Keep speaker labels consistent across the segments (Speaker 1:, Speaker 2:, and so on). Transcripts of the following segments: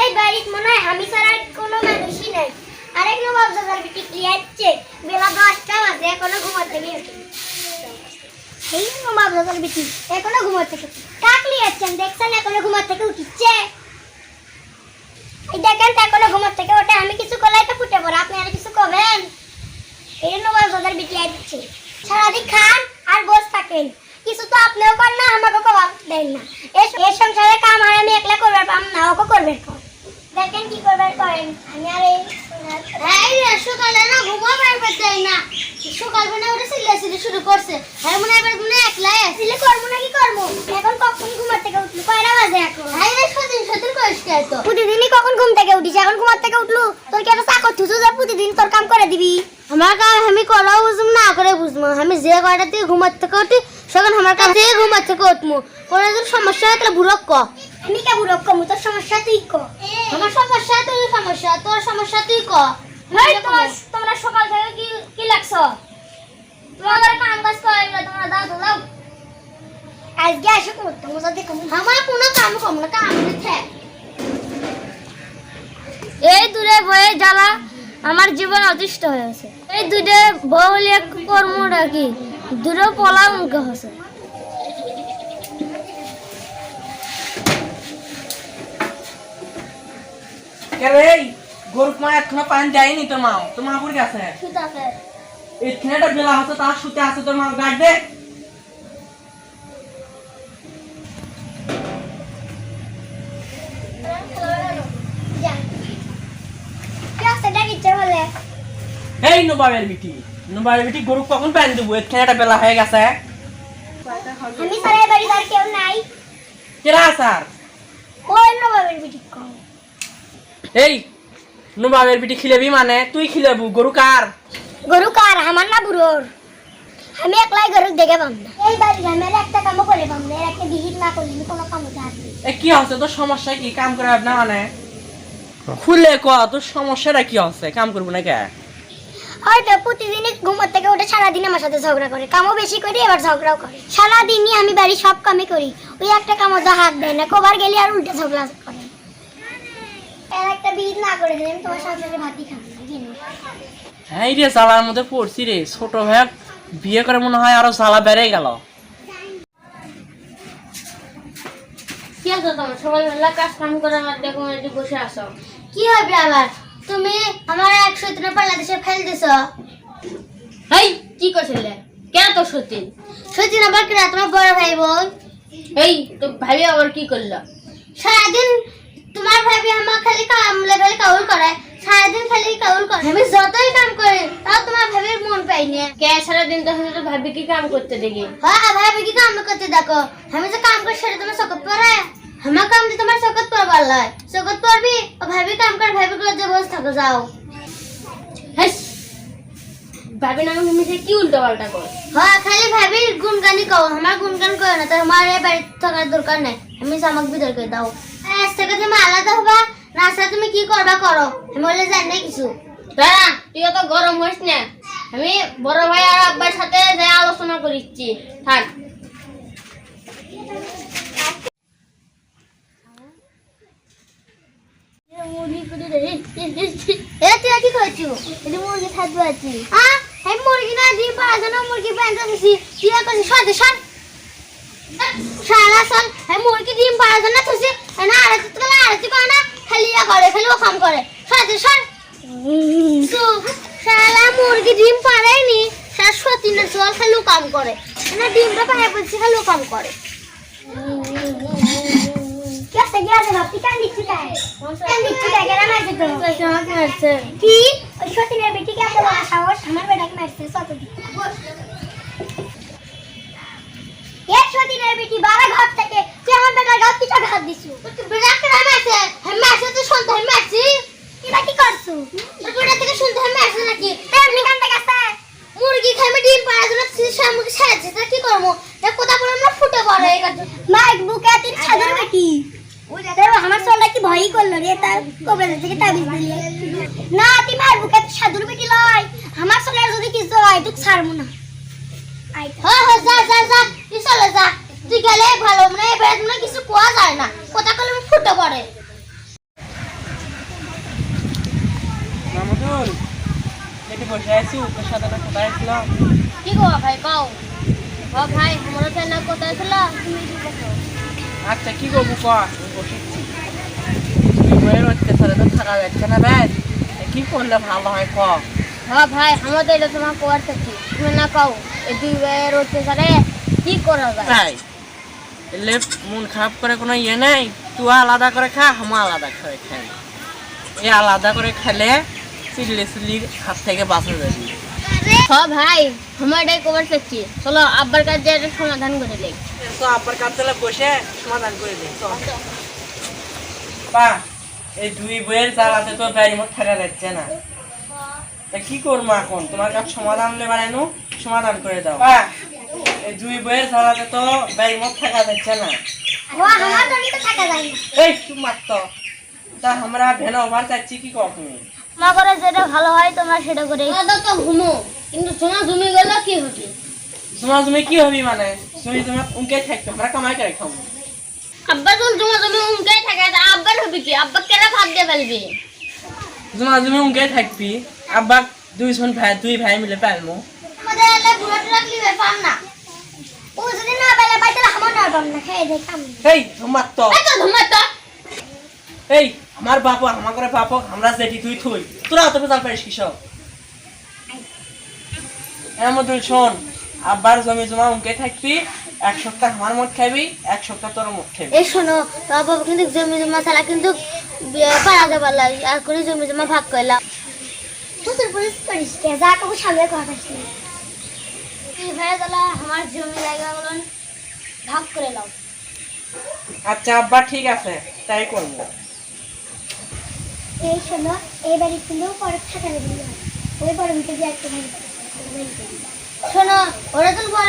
Speaker 1: এই বাড়িতে মনে হয় আমি ছাড়া কোনো মানুষই নাই। আরেক নবাব দাদার বিটি কি আসছে বেলা দশটা বাজে এখনও ঘুমাতে গিয়ে সেই নবাব দাদার বিটি, এখনও ঘুমাতে থেকে কাকলি যাচ্ছেন দেখছেন এখনও ঘুমার থেকে উঠিচ্ছে। এই দেখেন এখনও ঘুমার থেকে ওঠে, আমি কিছু করলে তো ফুটে পড়ে, আপনি আর কিছু করবেন এই নবাব দাদার বিটি আসছে সারাদিন খান আর বস থাকেন। কিছু তো আপনিও করেন না আমাকে কবাব দেন না। এর সংসারে কাম আর আমি একলা করবার পাম না ওকে করবেন কর দেখেন কি করবার করেন। আমি আর এই সকালে না ঘুমাবার পারতেই না। সকালবেলা সিলে সিলে শুরু করছে। মনে এবার মনে একলাই সিলে করব না কি করব? এখন কখন ঘুমার থেকে উঠল? কয়টা বাজে এখন? এই রে সদিন সদিন করিস তো। প্রতিদিনই কখন ঘুম থেকে উঠিস? এখন ঘুমার থেকে উঠলু? তোর কি একটা চাকর থুসু যে প্রতিদিন তোর কাম করে দিবি।
Speaker 2: আমার কাম আমি করাও বুঝব না করে বুঝব আমি যে কয়টা থেকে ঘুমার থেকে উঠি সেখানে আমার কাম থেকে ঘুমার থেকে উঠবো কোনো যদি সমস্যা হয় তাহলে বুড়ক ক।
Speaker 1: আমি কে বুড়ো কমু তোর সমস্যা তুই ক।
Speaker 2: আমার সমস্যা তুই সমস্যা তোর সমস্যা তুই ক।
Speaker 1: এই তোমার তোমরা সকাল থেকে কি কি লাগছো? তোমাদের কাম কাজ করে তোমরা দাও দাও আজকে আসো করতে মজা দেখো
Speaker 2: আমার কোনো কাম কম না কাম থাকে এই দূরে বয়ে জ্বালা আমার জীবন অতিষ্ঠ হয়েছে এই দুটো বহুলিয়া কর্মটা কি দূরে পলা মুখে
Speaker 3: কেরে গরুক মা এখনও পানি যায়নি তোর মা তোর মা পড়ে গেছে?
Speaker 1: ঠিক আছে।
Speaker 3: এখানে একটা বেলা হচ্ছে তার শুতে আছে তোর মা গাছ দে।
Speaker 1: আছে ডাকিচ্ছে বলে
Speaker 3: এই নবাবের বিটি বিটি গরুক কখন পানি দেবো? এখানে একটা বেলা হয়ে গেছে।
Speaker 1: আমি সারা বাড়ি আর কেউ নাই।
Speaker 3: কেরা স্যার?
Speaker 1: ওই নবাবের বিটি কম।
Speaker 3: এই নবাবের বিটি খিলেবি মানে? তুই খিলেবু গরু কার?
Speaker 1: গরু কার? আমার না বুড়োর। আমি একলাই গরু দেখে পাম না। এই বাড়ি আমার একটা কামও করে পাম না। একটা বিহিত না করলে কোনো থাকবে
Speaker 3: এ কি হচ্ছে? তোর সমস্যা কি? কাম করে না মানে? খুলে ক তোর সমস্যাটা কি হচ্ছে? কাম করব না কে
Speaker 1: হয়তো প্রতিদিনই ঘুমার থেকে উঠে সারাদিন আমার সাথে ঝগড়া করে। কামও বেশি করি এবার ঝগড়াও করে। সারাদিনই আমি বাড়ির সব কামই করি। ওই একটা কামও তো হাত দেয় না কবার গেলে আর উল্টে ঝগড়া করে। এর একটা বিহিত না করে দিলে তোমার সংসারে ভাতই খাব না
Speaker 3: রে জ্বালার মধ্যে পড়ছি রে। ছোট ভাই বিয়ে করে মনে হয় আরও জ্বালা বেড়ে গেল।
Speaker 2: কি আছে তোমার? সকালবেলা কাজ কাম করে আমার দেখো বসে আসো কি হবে আবার? তুমি আমার এক সতীনের পাল্লা দেশে ফেল দিছ। এই কি করছিলে কেন তো সতীন? সতীন আবার কেন? তোমার বড় ভাই বোন। এই তো ভাবি আবার কি করল? সারাদিন তোমার ভাবি আমার খালি কাম লেভেল কাউল করে। সারাদিন খালি কাউল করে। আমি যতই কাম করি তাও তোমার ভাবির মন পাইনি কে সারাদিন তো তো ভাবি কি কাম করতে দেখি? হ্যাঁ ভাবি কি কাম করতে দেখো। আমি যে কাম করি সেটা তোমার চকত পড়ে। আমার কাম দিয়ে তোমার চকত পড়বার লয় চকত পড়বি ও ভাবি কাম কর ভাবি গুলো যে বসে থাকো যাও। ভাবি নামে মিশে কি উল্টো পাল্টা কর হ্যাঁ খালি গুনগানি কও আমার গুনগান না তো আমার এই থাকার দরকার নেই আমি করে দাও। আজ থেকে তুমি আলাদা হবা না আসলে তুমি কি করবা করো আমি বলে জানি না কিছু? দাঁড়া তুই অত গরম হইস না? আমি বড় ভাই আর আব্বার সাথে যাই আলোচনা করিচ্ছি থাক। এ, তুই মুরগি থাকবে আছি হ্যাঁ এই মুরগি না ডিম পাড়ার জন্য মুরগি প্যান্ট দিছি তুই আর করছিস? সর সর। সারা। সল এই মুরগি ডিম পাড়ার জন্য তুই না আড়াইতে তো না আড়াইতে করে না। খালি ইয়া করে কাম করে। সর সর। তো শালা, মুরগি ডিম পাড়েনি সার সত্যি না চল খালি কাম করে। ডিমটা পাড়ে বলছি, খালি কাম করে।
Speaker 1: কি আছে কি আছে ভাবছি কান দিচ্ছি কায় কান দিচ্ছি কায় কেন মারছে তো?
Speaker 2: আমাকে মারছে
Speaker 1: কি? ওই সতীনের বেটি এত বড় সাহস? আমার বেটাকে মারছে সত এ সতীনের বেটি বারা ঘর থেকে তুই আমার বেটার গাছ কিছু ঘাত দিছু
Speaker 2: বেটাকে মারছে। মারছে তো
Speaker 1: না তুমি আর বুকে সাধুর লয় আমার সোনার যদি কিছু হয় তুই ছাড়বো না
Speaker 2: হ্যাঁ যা যা যা তুই যা তুই গেলে ভালো মনে এবার কিছু কোয়া যায় না কথা
Speaker 3: কলমে ফুটে পড়ে মামুদুল এটি বসে
Speaker 2: কি গো ভাই কও ও ভাই মনে হয় না কোথায়
Speaker 3: আচ্ছা কি গো বুকা বসেছি তুই বইয়ের তো থাকা যাচ্ছে না ব্যাস কি করলে ভালো হয় ক?
Speaker 2: হ্যাঁ ভাই আমাদের এটা তোমার কোয়ার থাকি। তুমি না কও এই দুই ভাইয়ের অত্যাচারে কি করা যায়?
Speaker 3: তাই এলে মন খারাপ করে কোনো ইয়ে নেই। তুই আলাদা করে খা আমি আলাদা করে খাই। এই আলাদা করে খেলে চিল্লি চিল্লির হাত থেকে বাঁচা যাবি।
Speaker 2: হ্যাঁ ভাই আমার এটাই কভার থাকছি চলো আব্বার কাছে এটা সমাধান করে দেই।
Speaker 3: তো আপনার কাছে বসে সমাধান করে দিই পা এই দুই বইয়ের জ্বালাতে তো মধ্যে থাকা যাচ্ছে না। তা কি করব এখন? তোমার কাছে সমাধান হলে বাড়ানো সমাধান করে দাও। এই দুই বইয়ের জ্বালাতে তো থাকা যাচ্ছে না। এই মাত্র তা। আমরা ভেনা ওভার চাচ্ছি কি
Speaker 2: মা করে যেটা ভালো হয় তোমরা সেটা করে তো ঘুমো কিন্তু জমি গেল কি হবে?
Speaker 3: তোমার তুমি কি হবি মানে? তুমি তোমার উনকে থাকবে আমরা কামাই করে খাব।
Speaker 2: আব্বা তো জমা জমি উমকাই থাকে আব্বার হবে কি? আব্বা কেনা ভাত দিয়ে ফেলবে?
Speaker 3: তোমার তুমি উনকে থাকবি। আব্বা দুইজন ভাই দুই ভাই মিলে
Speaker 1: দেখাম
Speaker 3: এই তোমার তো।
Speaker 2: এই তো
Speaker 3: এই আমার বাপ আমার করে বাপ আমরা যেটি তুই থুই। তোরা অত পেতাল পারিস কিসব এর শোন আব্বার জমি জমা উনকে থাকবি। এক সপ্তাহ আমার মত খাবি এক সপ্তাহ তোর মত খাবি।
Speaker 2: এই শোনো তো বাবা কিন্তু জমি জমা ছাড়া কিন্তু পারলাম আর করে জমি জমা ভাগ করলাম
Speaker 1: তোর পুলিশ করিস কে? যা সামনে কথা শুনি
Speaker 2: আমার জমি জায়গাগুলো ভাগ করে নাও
Speaker 3: আচ্ছা আব্বা ঠিক আছে তাই করব।
Speaker 1: এই শোনো এই বাড়ি কিন্তু পরে থাকা ওই বড় মিটে যে একটা
Speaker 2: শোনো ওরা তো বড়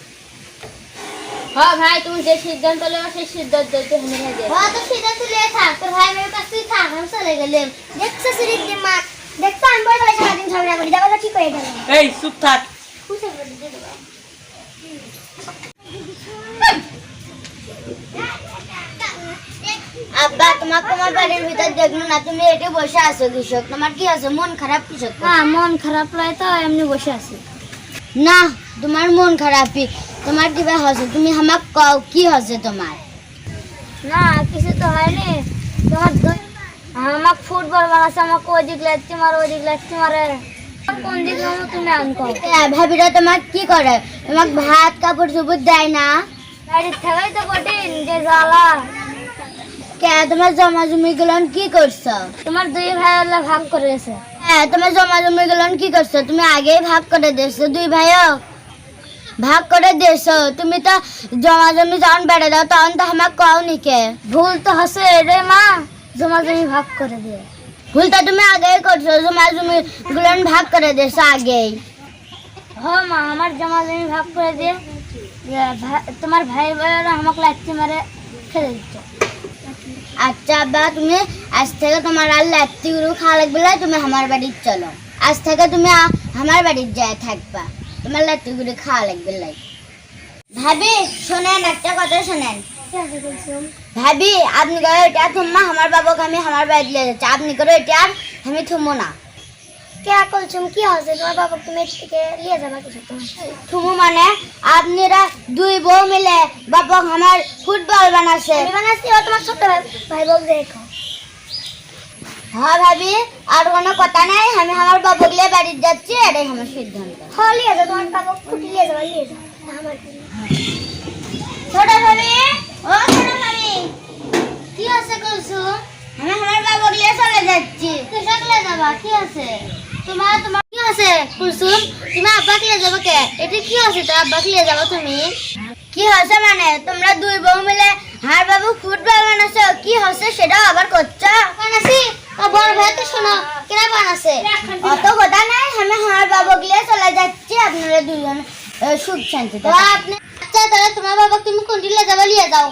Speaker 2: হ্যাঁ ভাই তুমি যে সিদ্ধান্ত নেবে সেই সিদ্ধান্ত তো হেনে থাকে হ্যাঁ তো সিদ্ধান্ত নিয়ে থাক। তোর ভাই মেয়ের কাছে তুই থাক আমি চলে গেলাম।
Speaker 1: দেখছ সিরিজ মা দেখছ? আমি বড় বেলা সারাদিন ঝগড়া করি। দেখো তো কি করে গেল
Speaker 3: এই চুপ থাক।
Speaker 1: দিয়ে
Speaker 2: আব্বা তোমার তোমার বাড়ির ভিতর দেখল না তুমি এটি বসে আছো কৃষক। তোমার কি আছে মন খারাপ কৃষক?
Speaker 1: হ্যাঁ মন খারাপ লাগে তো এমনি বসে আছি।
Speaker 2: না তোমার মন খারাপই। তোমার কিবা হচ্ছে তুমি আমাক কও কি হচ্ছে তোমার
Speaker 1: না কিছু তো হয়নি। তোমার আমাক ফুটবল বানাচ্ছে আমাকে ওই দিক লাগছে মারো ওই দিক লাগছে মারে কোন দিক তুমি আনকো
Speaker 2: ভাবিরা তোমার কি করে তোমাক ভাত কাপড় চোপড় দেয় না?
Speaker 1: বাড়ির থাকাই তো কঠিন যে জ্বালা।
Speaker 2: কে তোমার জমা জমি গুলন কি করছ
Speaker 1: তোমার দুই ভাই হলে ভাগ করে গেছে
Speaker 2: হ্যাঁ তোমার জমা জমি গুলন কি করছ তুমি আগেই ভাগ করে দিয়েছ দুই ভাইও। ভাগ করে দিয়েছ তুমি তো জমা জমি যখন বেড়ে দাও তখন তো আমাকে কও নিকে
Speaker 1: ভুল তো হসে রে মা জমা জমি ভাগ করে দিয়ে
Speaker 2: ভুলটা তুমি আগেই করছ জমা জমি গুলন ভাগ করে দিয়েছ আগেই
Speaker 1: হ মা আমার জমা জমি ভাগ করে দিয়ে যে ভাই- তোমার ভাই ভাইয়েরা আমাকে লাচ্ছি মারে ফেলে দিচ্ছে
Speaker 2: আচ্ছা আব্বা তুমি আজ থেকে তোমার আর লাত্তি গুরু খাওয়া লাগবে না, তুমি আমার বাড়ির চলো আজ থেকে তুমি আ- আমার বাড়ির যায় থাকবা তোমার লাত্তি গুরু খাওয়া লাগবে লাই ভাবি শোনেন একটা কথা শোনেন।
Speaker 1: আছে কুলসুম
Speaker 2: ভাবি আপনি করে এটা থুম্মা আমার বাবাকে আমি আমার বাড়িতে নিয়ে যাচ্ছি। আপনি করে এটা আমি থুমো না।
Speaker 1: কে কুলসুম কি হচ্ছে তোমার বাবা তুমি থেকে নিয়ে যাবা কিছু
Speaker 2: থুমু মানে আপনারা দুই বউ মিলে বাবা আমার ফুটবল বানাচ্ছে
Speaker 1: বানাচ্ছি ও তোমার ছোট ভাই ভাই দেখো।
Speaker 2: হ্যাঁ ভাবি আর কোনো কথা নাই। আমি আমার নিয়ে বাড়িতে যাচ্ছি এটাই আমার সিদ্ধান্ত।
Speaker 1: হ নিয়ে যাও তোমার বাবা খুঁটি নিয়ে যাবা নিয়ে যাও আমার কি?
Speaker 2: ছোট ভাবি ও ছোট ভাবি কি আছে কুলসুম আমি আমার বাবুকে নিয়ে চলে যাচ্ছি। তুই সকলে যাবা কি আছে? তোমার তোমার কি আছে কুলসুম তুমি আব্বাকে নিয়ে যাব কে? এটা কি আছে? তো আব্বাকে নিয়ে যাব তুমি। কি হচ্ছে মানে? তোমরা দুই বউ মিলে হার বাবু ফুটবল বানাচ্ছো কি হচ্ছে সেটাও আবার করছ বড় ভাই তো শোনো কেরা বানাছে অত কথা নাই আমি আমার বাবা গিয়ে চলে যাচ্ছি আপনারা দুজন সুখ শান্তি আপনি আচ্ছা তাহলে
Speaker 4: তোমার বাবা তুমি কোন দিলে যাবা লিয়ে যাও।